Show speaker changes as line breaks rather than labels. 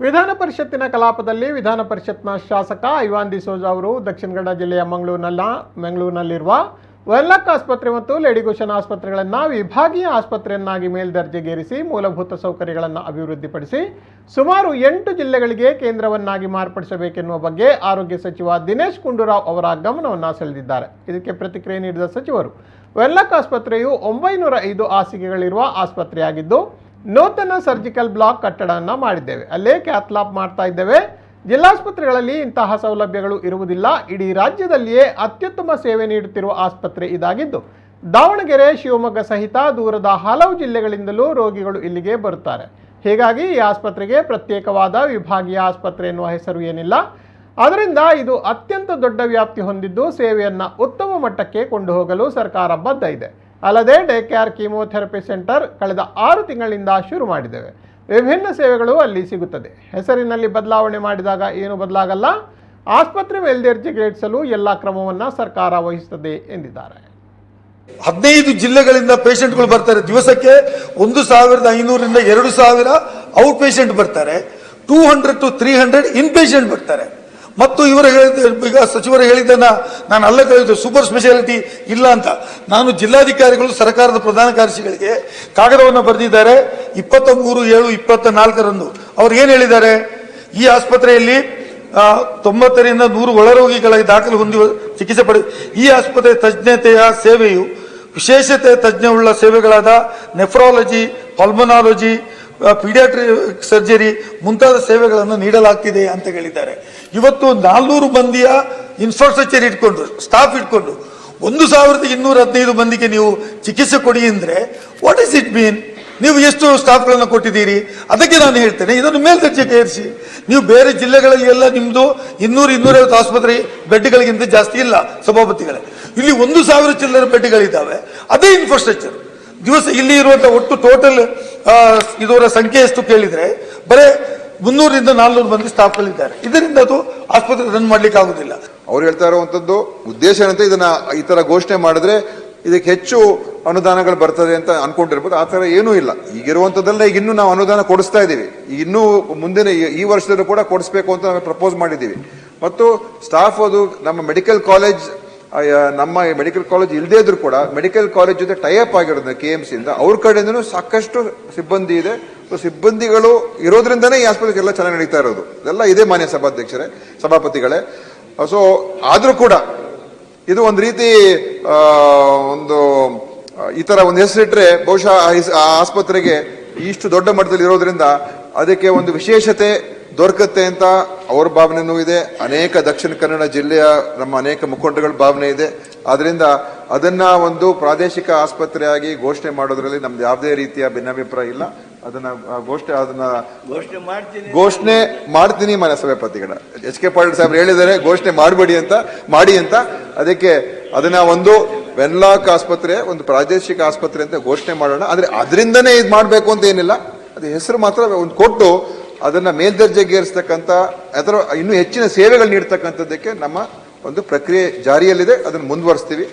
ವಿಧಾನ ಪರಿಷತ್ತಿನ ಕಲಾಪದಲ್ಲಿ ವಿಧಾನ ಪರಿಷತ್ನ ಶಾಸಕ ಐವಾನ್ ಡಿಸೋಜ್ ಅವರು ದಕ್ಷಿಣ ಕನ್ನಡ ಜಿಲ್ಲೆಯ ಮಂಗಳೂರಿನಲ್ಲ, ಮಂಗಳೂರಿನಲ್ಲಿರುವ ವೆಲ್ಲಕ್ ಆಸ್ಪತ್ರೆ ಮತ್ತು ಲೇಡಿಗೋಷನ್ ಆಸ್ಪತ್ರೆಗಳನ್ನು ವಿಭಾಗೀಯ ಆಸ್ಪತ್ರೆಯನ್ನಾಗಿ ಮೇಲ್ದರ್ಜೆಗೇರಿಸಿ ಮೂಲಭೂತ ಸೌಕರ್ಯಗಳನ್ನು ಅಭಿವೃದ್ಧಿಪಡಿಸಿ ಸುಮಾರು ಎಂಟು ಜಿಲ್ಲೆಗಳಿಗೆ ಕೇಂದ್ರವನ್ನಾಗಿ ಮಾರ್ಪಡಿಸಬೇಕೆನ್ನುವ ಬಗ್ಗೆ ಆರೋಗ್ಯ ಸಚಿವ ದಿನೇಶ್ ಗುಂಡೂರಾವ್ ಅವರ ಗಮನವನ್ನು ಸೆಳೆದಿದ್ದಾರೆ. ಇದಕ್ಕೆ ಪ್ರತಿಕ್ರಿಯೆ ನೀಡಿದ ಸಚಿವರು ವೆಲ್ಲಕ್ ಆಸ್ಪತ್ರೆಯು ಒಂಬೈನೂರ ಐದು ಹಾಸಿಗೆಗಳಿರುವ ಆಸ್ಪತ್ರೆಯಾಗಿದ್ದು ನೂತನ ಸರ್ಜಿಕಲ್ ಬ್ಲಾಕ್ ಕಟ್ಟಡವನ್ನು ಮಾಡಿದ್ದೇವೆ. ಅಲ್ಲೇ ಕ್ಯಾತ್ಲಾಪ್ ಮಾಡ್ತಾ ಇದ್ದೇವೆ. ಜಿಲ್ಲಾಸ್ಪತ್ರೆಗಳಲ್ಲಿ ಇಂತಹ ಸೌಲಭ್ಯಗಳು ಇರುವುದಿಲ್ಲ. ಇಡೀ ರಾಜ್ಯದಲ್ಲಿಯೇ ಅತ್ಯುತ್ತಮ ಸೇವೆ ನೀಡುತ್ತಿರುವ ಆಸ್ಪತ್ರೆ ಇದಾಗಿದ್ದು, ದಾವಣಗೆರೆ, ಶಿವಮೊಗ್ಗ ಸಹಿತ ದೂರದ ಹಲವು ಜಿಲ್ಲೆಗಳಿಂದಲೂ ರೋಗಿಗಳು ಇಲ್ಲಿಗೆ ಬರುತ್ತಾರೆ. ಹೀಗಾಗಿ ಈ ಆಸ್ಪತ್ರೆಗೆ ಪ್ರತ್ಯೇಕವಾದ ವಿಭಾಗೀಯ ಆಸ್ಪತ್ರೆ ಎನ್ನುವ ಹೆಸರು ಏನಿಲ್ಲ. ಅದರಿಂದ ಇದು ಅತ್ಯಂತ ದೊಡ್ಡ ವ್ಯಾಪ್ತಿ ಹೊಂದಿದ್ದು ಸೇವೆಯನ್ನು ಉತ್ತಮ ಮಟ್ಟಕ್ಕೆ ಕೊಂಡು ಹೋಗಲು ಸರ್ಕಾರ ಬದ್ಧ ಇದೆ. ಅಲ್ಲದೆ ಡೇ ಕೇರ್ ಕೀಮೋಥೆರಪಿ ಸೆಂಟರ್ ಕಳೆದ ಆರು ತಿಂಗಳಿಂದ ಶುರು ಮಾಡಿದ್ದೇವೆ. ವಿಭಿನ್ನ ಸೇವೆಗಳು ಅಲ್ಲಿ ಸಿಗುತ್ತದೆ. ಹೆಸರಿನಲ್ಲಿ ಬದಲಾವಣೆ ಮಾಡಿದಾಗ ಏನು ಬದಲಾಗಲ್ಲ. ಆಸ್ಪತ್ರೆ ಮೇಲ್ದರ್ಜೆಗೇರಿಸಲು ಎಲ್ಲ ಕ್ರಮವನ್ನು ಸರ್ಕಾರ ವಹಿಸುತ್ತದೆ ಎಂದಿದ್ದಾರೆ.
ಹದಿನೈದು ಜಿಲ್ಲೆಗಳಿಂದ ಪೇಷಂಟ್ಗಳು ಬರ್ತಾರೆ. ದಿವಸಕ್ಕೆ ಒಂದು ಸಾವಿರದ ಐನೂರಿಂದ ಎರಡು ಸಾವಿರ ಔಟ್ ಪೇಷಂಟ್ ಬರ್ತಾರೆ. Two hundred to three hundred inpatient ಬರ್ತಾರೆ. ಮತ್ತು ಇವರು ಹೇಳಿದ, ಈಗ ಸಚಿವರು ಹೇಳಿದ್ದನ್ನ ನಾನು ಅಲ್ಲೇ ಹೇಳಿದ್ದು ಸೂಪರ್ ಸ್ಪೆಷಾಲಿಟಿ ಇಲ್ಲ ಅಂತ. ನಾನು ಜಿಲ್ಲಾಧಿಕಾರಿಗಳು, ಸರ್ಕಾರದ ಪ್ರಧಾನ ಕಾರ್ಯದರ್ಶಿಗಳಿಗೆ ಕಾಗದವನ್ನು ಬರೆದಿದ್ದಾರೆ. ಇಪ್ಪತ್ತ ಮೂರು ಏಳು ಇಪ್ಪತ್ತ ನಾಲ್ಕರಂದು ಅವ್ರು ಏನು ಹೇಳಿದ್ದಾರೆ? ಈ ಆಸ್ಪತ್ರೆಯಲ್ಲಿ ತೊಂಬತ್ತರಿಂದ ನೂರು ಒಳರೋಗಿಗಳ ದಾಖಲು ಹೊಂದಿ, ಚಿಕಿತ್ಸೆ ಪಡೆ, ಈ ಆಸ್ಪತ್ರೆ ತಜ್ಞತೆಯ ಸೇವೆಯು ವಿಶೇಷತೆ ತಜ್ಞವುಳ್ಳ ಸೇವೆಗಳಾದ ನೆಫ್ರಾಲಜಿ, ಪಲ್ಮನಾಲಜಿ ಪೀಡಿಯಾಟ್ರಿಕ್ ಸರ್ಜರಿ ಮುಂತಾದ ಸೇವೆಗಳನ್ನು ನೀಡಲಾಗ್ತಿದೆ ಅಂತ ಹೇಳಿದ್ದಾರೆ. ಇವತ್ತು ನಾಲ್ನೂರು ಮಂದಿಯ ಇನ್ಫ್ರಾಸ್ಟ್ರಕ್ಚರ್ ಇಟ್ಕೊಂಡು ಸ್ಟಾಫ್ ಇಟ್ಕೊಂಡು, ಒಂದು ಸಾವಿರದ ಇನ್ನೂರ ಹದಿನೈದು ಮಂದಿಗೆ ನೀವು ಚಿಕಿತ್ಸೆ ಕೊಡಿ ಅಂದ್ರೆ ವಾಟ್ ಇಸ್ ಇಟ್ ಮೀನ್ ನೀವು ಎಷ್ಟು ಸ್ಟಾಫ್ಗಳನ್ನು ಕೊಟ್ಟಿದ್ದೀರಿ? ಅದಕ್ಕೆ ನಾನು ಹೇಳ್ತೇನೆ, ಇದನ್ನು ಮೇಲ್ದರ್ಜೆಗೆ ಏರಿಸಿ. ನೀವು ಬೇರೆ ಜಿಲ್ಲೆಗಳಲ್ಲಿ ಎಲ್ಲ ನಿಮ್ಮದು ಇನ್ನೂರು ಇನ್ನೂರೈವತ್ತು ಆಸ್ಪತ್ರೆ ಬೆಡ್ಗಳಿಗಿಂತ ಜಾಸ್ತಿ ಇಲ್ಲ, ಸಭಾಪತಿಗಳೇ. ಇಲ್ಲಿ ಒಂದು ಸಾವಿರ ಚಿಲ್ಲರೆ ಬೆಡ್ಗಳಿದ್ದಾವೆ, ಅದೇ ಇನ್ಫ್ರಾಸ್ಟ್ರಕ್ಚರ್ ದಿವಸ ಇಲ್ಲಿ ಇರುವಂಥ ಒಟ್ಟು ಟೋಟಲ್ ಇದರ ಸಂಖ್ಯೆ ಎಷ್ಟು ಕೇಳಿದ್ರೆ, ಬರೇ ಮುನ್ನೂರಿಂದ ನಾಲ್ನೂರು ಮಂದಿ ಸ್ಟಾಫ್ಗಳಿದ್ದಾರೆ ಇದರಿಂದ ಅದು ಆಸ್ಪತ್ರೆ ರನ್ ಮಾಡ್ಲಿಕ್ಕೆ ಆಗುದಿಲ್ಲ.
ಅವ್ರು ಹೇಳ್ತಾ ಇರುವಂತದ್ದು, ಉದ್ದೇಶ ಏನಂತ ಇದನ್ನ ಈ ತರ ಘೋಷಣೆ ಮಾಡಿದ್ರೆ ಇದಕ್ಕೆ ಹೆಚ್ಚು ಅನುದಾನಗಳು ಬರ್ತದೆ ಅಂತ ಅನ್ಕೊಂಡಿರ್ಬೋದು. ಆ ತರ ಏನೂ ಇಲ್ಲ. ಈಗಿರುವಂತದ್ದಲ್ಲ ಈಗ ಇನ್ನೂ ನಾವು ಅನುದಾನ ಕೊಡಿಸ್ತಾ ಇದ್ದೀವಿ. ಈಗ ಇನ್ನೂ ಮುಂದಿನ ಈ ವರ್ಷದಲ್ಲೂ ಕೂಡ ಕೊಡಿಸ್ಬೇಕು ಅಂತ ನಾವು ಪ್ರಪೋಸ್ ಮಾಡಿದ್ದೀವಿ. ಮತ್ತು ಸ್ಟಾಫ್ ಅದು ನಮ್ಮ ಮೆಡಿಕಲ್ ಕಾಲೇಜ್ ನಮ್ಮ ಮೆಡಿಕಲ್ ಕಾಲೇಜ್ ಇಲ್ಲದೇ ಇದ್ರು ಕೂಡ ಮೆಡಿಕಲ್ ಕಾಲೇಜ್ ಜೊತೆ ಟೈಅಪ್ ಆಗಿರೋದ್ರಿಂದ ಕೆ ಎಂ ಇಂದ ಅವ್ರ ಕಡೆಯಿಂದನೂ ಸಾಕಷ್ಟು ಸಿಬ್ಬಂದಿ ಇದೆ. ಸಿಬ್ಬಂದಿಗಳು ಇರೋದ್ರಿಂದನೇ ಈ ಆಸ್ಪತ್ರೆ ಎಲ್ಲ ಚೆನ್ನಾಗಿ ನಡೀತಾ ಇರೋದು. ಎಲ್ಲ ಇದೇ ಮಾನ್ಯ ಸಭಾಧ್ಯಕ್ಷರೇ, ಸಭಾಪತಿಗಳೇ. ಸೊ ಆದರೂ ಕೂಡ ಇದು ಒಂದು ರೀತಿ ಒಂದು ಈ ಥರ ಒಂದು ಹೆಸರಿಟ್ರೆ ಬಹುಶಃ ಆ ಆಸ್ಪತ್ರೆಗೆ ಇಷ್ಟು ದೊಡ್ಡ ಮಟ್ಟದಲ್ಲಿ ಇರೋದ್ರಿಂದ ಅದಕ್ಕೆ ಒಂದು ವಿಶೇಷತೆ ದೊರಕತ್ತೆ ಅಂತ ಅವ್ರ ಭಾವನೆನೂ ಇದೆ. ಅನೇಕ ದಕ್ಷಿಣ ಕನ್ನಡ ಜಿಲ್ಲೆಯ ನಮ್ಮ ಅನೇಕ ಮುಖಂಡಗಳ ಭಾವನೆ ಇದೆ. ಆದ್ರಿಂದ ಅದನ್ನ ಒಂದು ಪ್ರಾದೇಶಿಕ ಆಸ್ಪತ್ರೆಯಾಗಿ ಘೋಷಣೆ ಮಾಡೋದ್ರಲ್ಲಿ ನಮ್ದು ಯಾವುದೇ ರೀತಿಯ ಭಿನ್ನಾಭಿಪ್ರಾಯ ಇಲ್ಲ. ಅದನ್ನ ಘೋಷಣೆ ಅದನ್ನ ಘೋಷಣೆ ಮಾಡ್ತೀನಿ. ಮನೆ ಸಭಾಪತಿಗಳ ಎಚ್ ಕೆ ಪಾಟೀಲ್ ಸಾಹೇಬ್ರು ಹೇಳಿದ್ದಾರೆ ಘೋಷಣೆ ಮಾಡಬೇಡಿ ಅಂತ ಮಾಡಿ ಅಂತ. ಅದಕ್ಕೆ ಅದನ್ನ ಒಂದು ವೆನ್ಲಾಕ್ ಆಸ್ಪತ್ರೆ ಒಂದು ಪ್ರಾದೇಶಿಕ ಆಸ್ಪತ್ರೆ ಅಂತ ಘೋಷಣೆ ಮಾಡೋಣ. ಆದ್ರೆ ಅದರಿಂದನೇ ಇದು ಮಾಡಬೇಕು ಅಂತ ಏನಿಲ್ಲ. ಅದು ಹೆಸರು ಮಾತ್ರ ಒಂದು ಕೊಟ್ಟು ಅದನ್ನ ಮೇಲ್ದರ್ಜೆಗೇರಿಸ್ತಕ್ಕಂಥ ಅಥವಾ ಇನ್ನೂ ಹೆಚ್ಚಿನ ಸೇವೆಗಳು ನೀಡ್ತಕ್ಕಂಥದ್ದಕ್ಕೆ ನಮ್ಮ ಒಂದು ಪ್ರಕ್ರಿಯೆ ಜಾರಿಯಲ್ಲಿದೆ. ಅದನ್ನು ಮುಂದುವರಿಸ್ತೀವಿ.